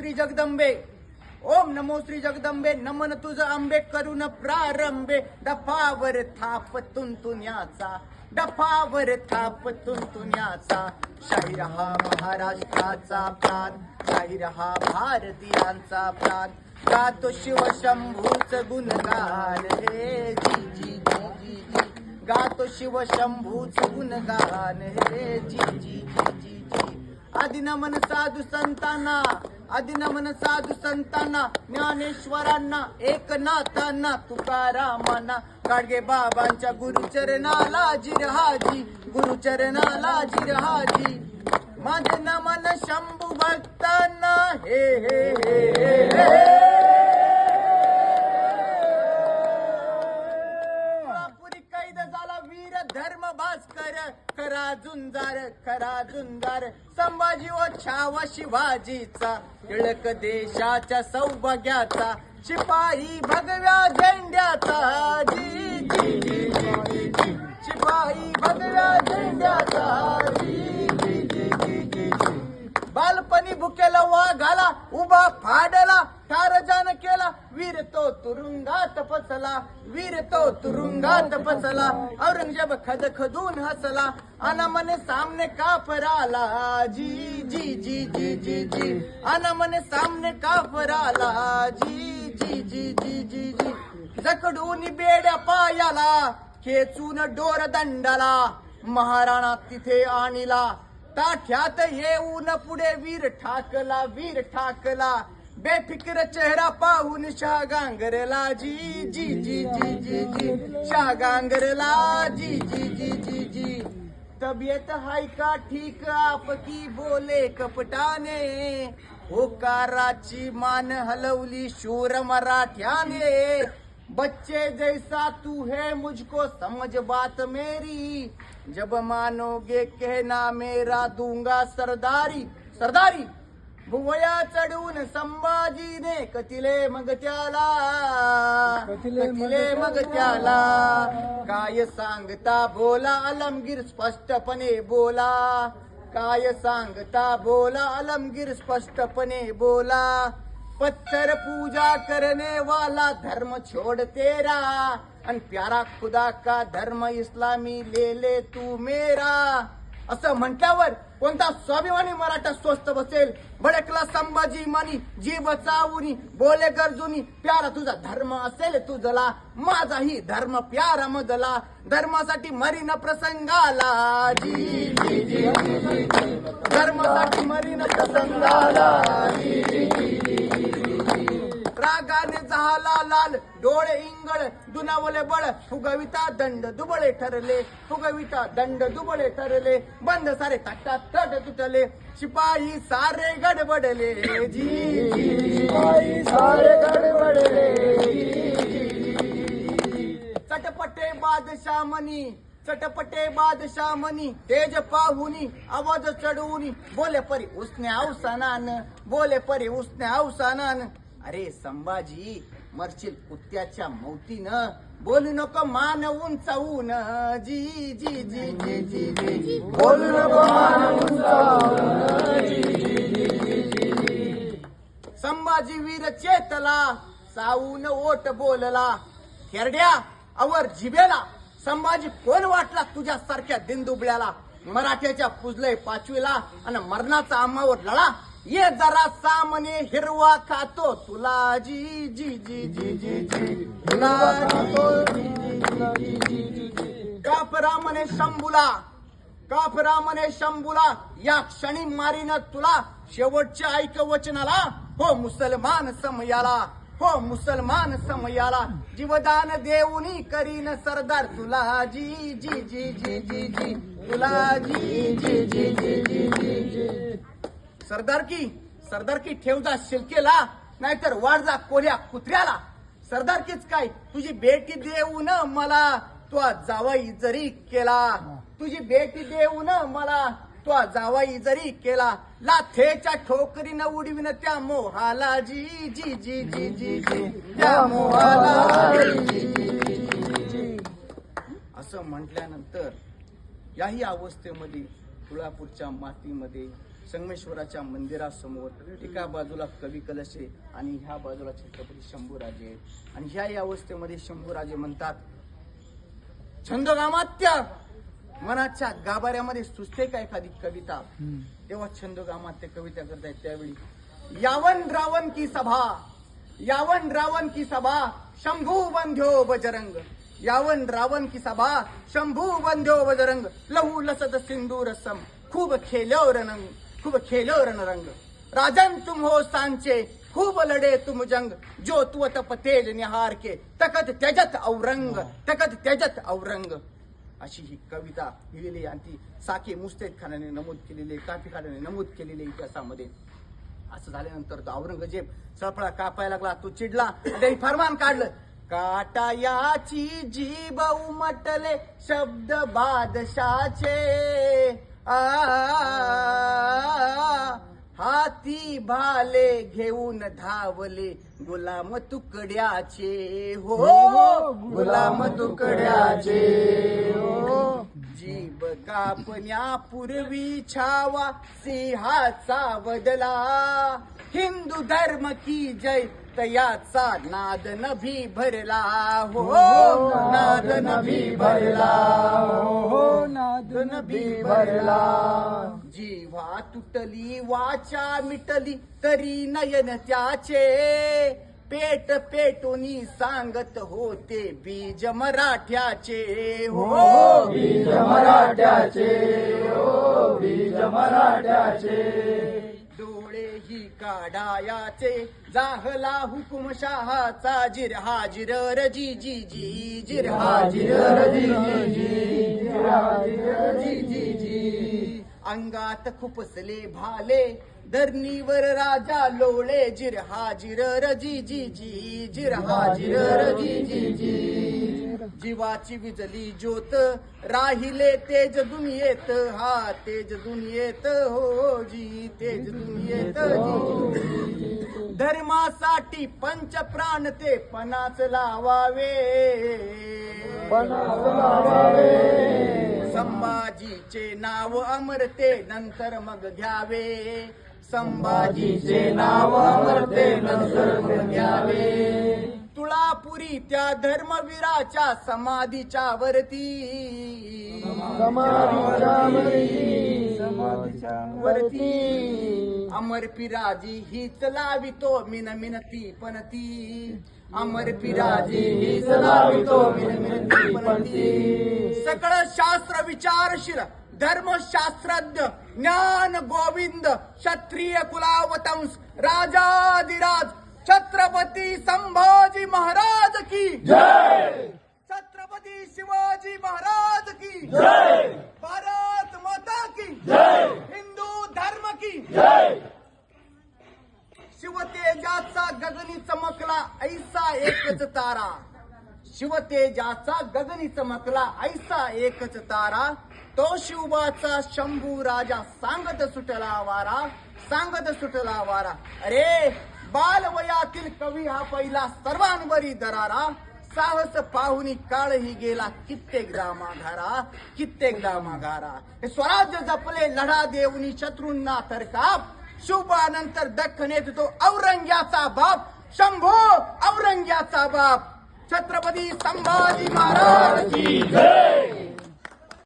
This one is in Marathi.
श्री जगदंबे. ओम नमो श्री जगदंबे. नमन तुझ आंबे करून प्रारंभे. डफावर थाप तुंतुन्याचा डफावर थाप तुंतुन्याचा शाहीर हा महाराष्ट्राचा प्राण. शाहीर हा भारतीयांचा प्राण. गातो शिवशंभूच गुणगान हे जी जी जी जी जी गातो शिवशंभूच गुणगान हे जी जी जी जी जी आदिनमन साधू संतांना अधिनमन साधू संतांना ज्ञानेश्वरांना एकनाथांना तुकारामांना गाडगे बाबांच्या गुरुचरणाला जिरहाजी गुरुचरणाला जिरहाजी माझे नमन शंभू भक्तांना हे हे हे हे सोलापुरी भास्कर खरा झुंजार खरा झुंजार. संभाजी व छावा शिवाजीचा टिळक देशाच्या सौभाग्याचा. शिपाई भगव्या झेंड्याचा. जी जी जी जी जी शिपाई भगव्या झेंड्याचा. जी जी जी जी जी. बालपणी भुकेला वाघाला उभा फाडला. ठारजान केला वीर तो तुरुंगात फसला. वीर तो तुरुंगात फसला. औरंगजेब खद खदून हसला. अनमने सामने काफराला जी जी जी जी जी जी. अनमने सामने काफराला जी जी जी जी जी जी. जकडून बेड्या पायाला. खेचून डोर दंडाला. महाराणा तिथे आणिला. ताठ्यात येऊन पुढे वीर ठाकला वीर ठाकला. बेफिकर चेहरा पाहून शाह गांगरला जी जी जी जी जी जी. शाह गांगरला जी जी जी जी जी. तबियत हाय का ठीक? आपकी बोले कपटाने. होकाराची मान हलवली शूर मराठ्याने. बच्चे जैसा तू है मुझको समझ बात मेरी. जब मानोगे कहना मेरा दूंगा सरदारी. सरदारी. भुवया चढून संभाजीने कतिले मग त्याला. कतिले मग त्याला. काय सांगता बोला अलमगीर स्पष्टपणे बोला. काय सांगता बोला अलमगीर स्पष्टपणे बोला. पत्थर पूजा करने वाला धर्म छोड़ तेरा. अन प्यारा खुदा का धर्म इस्लामी ले ले तू मेरा. असं म्हटल्यावर कोणता स्वाभिमानी मराठा स्वस्त बसेल भडकला संभाजी मानी जीव चावुनी बोले गरजुनी प्यारा तुझा धर्म असेल तुझला माझाही धर्म प्यारा मजला धर्मासाठी मरीन प्रसंगाला जी जी जी धर्मासाठी मरीन प्रसंगाला जी जी. रागाने झाला लाल. डोळे इंगळ दुनावले बळ. फुगविता दंड दुबळे ठरले. फुगविता दंड दुबळे ठरले. बंद सारे तट्टा तट तुटले. शिपाई सारे गडबडले. जी. शिपाई सारे गडबडले. चटपटे बादशाह मनी चटपटे बादशाह मनी तेज पाहुनी आवाज चढवूनी. बोले परी उसने अवसानान बोले परी उसने अवसानान अरे संभाजी मरशील कुत्त्याच्या मौतीनं बोलू नको मानवून उंचावून जी जी जी जी जी जी. जी बोलू नको मानवून जी, जी, संभाजी वीर चेतला साऊन ओट बोलला. खेरड्या अवर जिबेला संभाजी कोण वाटला तुझ्या सारख्या दिनदुबळ्याला? मराठ्याच्या पुजलय पाचवीला आणि मरणाचा आम्हावर लढा ये जरा सामने हिरवा खातो तुला जी जी जी जी जी जी तुला खातो जी, जी, जी, कापरा म्हणे शंभूला काफरा म्हणे शंभूला या क्षणी मारीन तुला शेवटच्या ऐक वचनाला हो मुसलमान समयाला हो मुसलमान समयाला जीवदान देऊनी करीन सरदार तुला जी जी जी जी जी जी तुला जी जी जी जी जी जी सरदारकी सरदारकी ठेव जा शिलकेला नाहीतर वाढ जा कोऱ्या कुत्र्याला. सरदारकीच काय तुझी बेटी देऊन मला तो जावाई जरी केला. तुझी बेटी देऊन मला तो जावाई जरी केला. लाथेच्या ठोकरीनं उडविन त्या मोहाला जी जी जी जी जी जी. त्या मोहाला असं म्हटल्यानंतर याही अवस्थेमध्ये तुळापूरच्या मातीमध्ये संगमेश्वराच्या मंदिरासमोर एका बाजूला कवी कलश आणि ह्या बाजूला छत्रपती शंभूराजे. आणि ह्या या अवस्थेमध्ये शंभूराजे म्हणतात छंदोगामात्य मनाच्या गाभाऱ्यामध्ये सुचते का एखादी कविता? तेव्हा छंदोगामात्य कविता करतायत त्यावेळी यावन रावण की सभा यावन रावण की सभा शंभू बंध्यो बजरंग. यावन रावण की सभा शंभू बंध्यो बजरंग. लहू लसत सिंदूर रसम खूब खेलो रनंग खूब खेलो रणरंग। राजन तुम हो सांचे खूब लढे तुम जंग। जो तू तप तेज निहार के तकत त्यजत औरंग तकत त्यजत औरंग। अशी ही कविता लिहिलेली आणि ती साके मुस्तैद खानाने नमूद केलेली काफी खानाने नमूद केलेली इतिहासामध्ये. असं झाल्यानंतर तो औरंगजेब सळफळा कापायला लागला तो चिडला त्यांनी फरमान काढलं काटायाची जीभ उमटले शब्द बादशाचे हाती भाले घेऊन धावले गुलाम तुकड्याचे हो गुलाम तुकड्याचे हो जीव कापण्यापूर्वी छावा सिंहाचा बदला हिंदू धर्म की जय तयाचा नाद नभी भरला हो नाद नभी भरला हो नभी भरला। जीवा तुटली वाचा मिटली तरी नयन त्याचे। पेट पेटोनी सांगत होते बीज मराठ्याचे। हो बीज मराठ्याचे। हो बीज मराठ्याचे। डोळे ही काढायाचे। जाहला हुकुमशहाचा जिर हाजिर रजी जी जी जिर हाजिर रजी जी जी। हाजिर अंगात खुपसले भाले धरणीवर राजा लोळे जिर रजी जी जी जिर रजी जी जी जीवाची विजली ज्योत राहिले तेज दुनियेत हा तेज दुनियेत हो, हो जी तेज दुनियेत जी. धर्मासाठी पंच प्राण ते पणाच लावावे. संभाजीचे नाव अमरते नंतर मग घ्यावे. संभाजीचे नाव अमरते नंतर मग घ्यावे. तुळापुरी त्या धर्मवीराच्या समाधीच्या वरती. वरती. अमर पिराजी हीच लावितो मिन मिनती पनती. अमर पिराजी हीच लावितो मिन मिनती पनती. सकळ शास्त्र विचारशील धर्मशास्त्रज्ञ ज्ञान गोविंद क्षत्रिय कुलावतंस राजाधिराज छत्रपती संभाजी महाराज की। छत्रपती शिवाजी महाराज की। भारत माता की। हिंदू धर्म की। शिवतेजाचा गगनी चमकला ऐसा एकच तारा। शिवतेजाचा गगनी चमकला ऐसा एकच तारा। तो शिवबाचा शंभू राजा सांगत सुटला वारा सांगत सुटला वारा। अरे बालवयातील कवी हा पहिला सर्वांवरी दरारा. साहस पाहुनी काळही गेला कित्येकदा माघारा कित्येकदा माघारा. हे स्वराज्य जपले लढा देऊनी शत्रूंना तरकाप शुभानंतर दख्खनेत तो औरंग्याचा बाप. शंभो औरंग्याचा बाप. छत्रपती संभाजी महाराज की